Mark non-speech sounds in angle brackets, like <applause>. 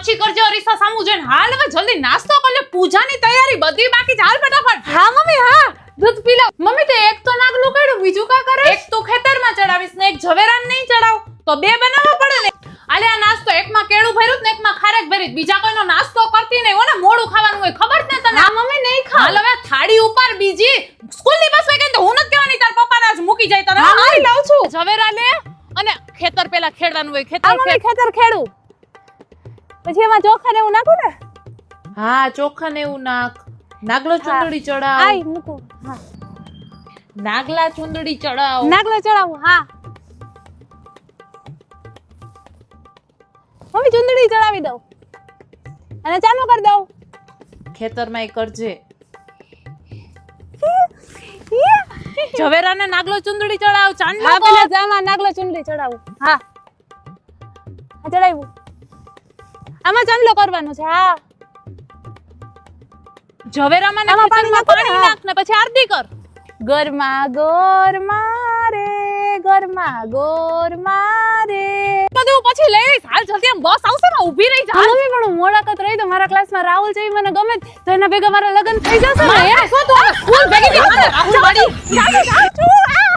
પછી કરજો અરીસા સામુ જોઈને. હાલ હવે જલ્દી નાસ્તો કર લે. પૂજાની તૈયારી બધી બાકી છે. હાલ ફટાફટ. હા મમ્મી હા. દૂધ પી લો. મમ્મી તો એક તો નાગલું કર્યું બીજું કા કરે? એક તું ખેતરમાં ચડાવીશ ને એક ઝવેરાન નહીં ચડાવ. તો બે બનાવવા પડે ને. આલે આ નાસ્તો એકમાં કેળું ભર્યું ને એકમાં ખારેક ભરી બીજા કોઈનો નાસ્તો કરતી નહીં ઓને ને. મોડું ખાવાનું હોય. ખબર છે ને તને? હા મમ્મી નહીં ખા હાલ હવે થાળી ઉપર બીજી. સ્કૂલની બસ ગઈ તો હું નથી કહેવાની તાર પપ્પાને આજ મૂકી જાય. તને હા લાવ છું. ઝવેરા લે અને ખેતર પેલા ખેડવાનું હોય. ખેતર ખેતર ખેડું. પછી એમાં ચોખા ને એવું નાખું ને? હા ચોખા ને એવું નાખ. નાગલો ચુંદડી ચડાવ. આઈ મૂકું. હા. નાગલા ચુંદડી ચડાવ. નાગલો ચડાવું હા. મમ્મી ચુંદડી ચડાવી દઉં. અને ચાલુ કરી દઉં. ખેતરમાં એ કરજે. <laughs> ઝવેરાને નાગલો ચુંદડી ચડાવ ચાંદલો જામાં નાગલો ચુંદડી ચડાવું. હા ચડાવ્યું. આમાં ચાંદલો કરવાનો છે હા. ઝવેરામાં નાખ પાણી નાખ ને પછી આરતી કર. ગરમા ગોરમા રે ગરમા ગોરમા રે બધું પછી લઈ લઈશ. હાલ જલ્દી આમ બસ આવશે ને ઊભી રહી જા. હા, પણ મોડાકત રહી તો મારા ક્લાસમાં રાહુલ છે મને ગમે. તો એના ભેગા મારા લગ્ન થઈ જશે ને શું તું ફૂલ ભેગી થી રાહુલ વાળી જાઉં છું, જાઉં છું.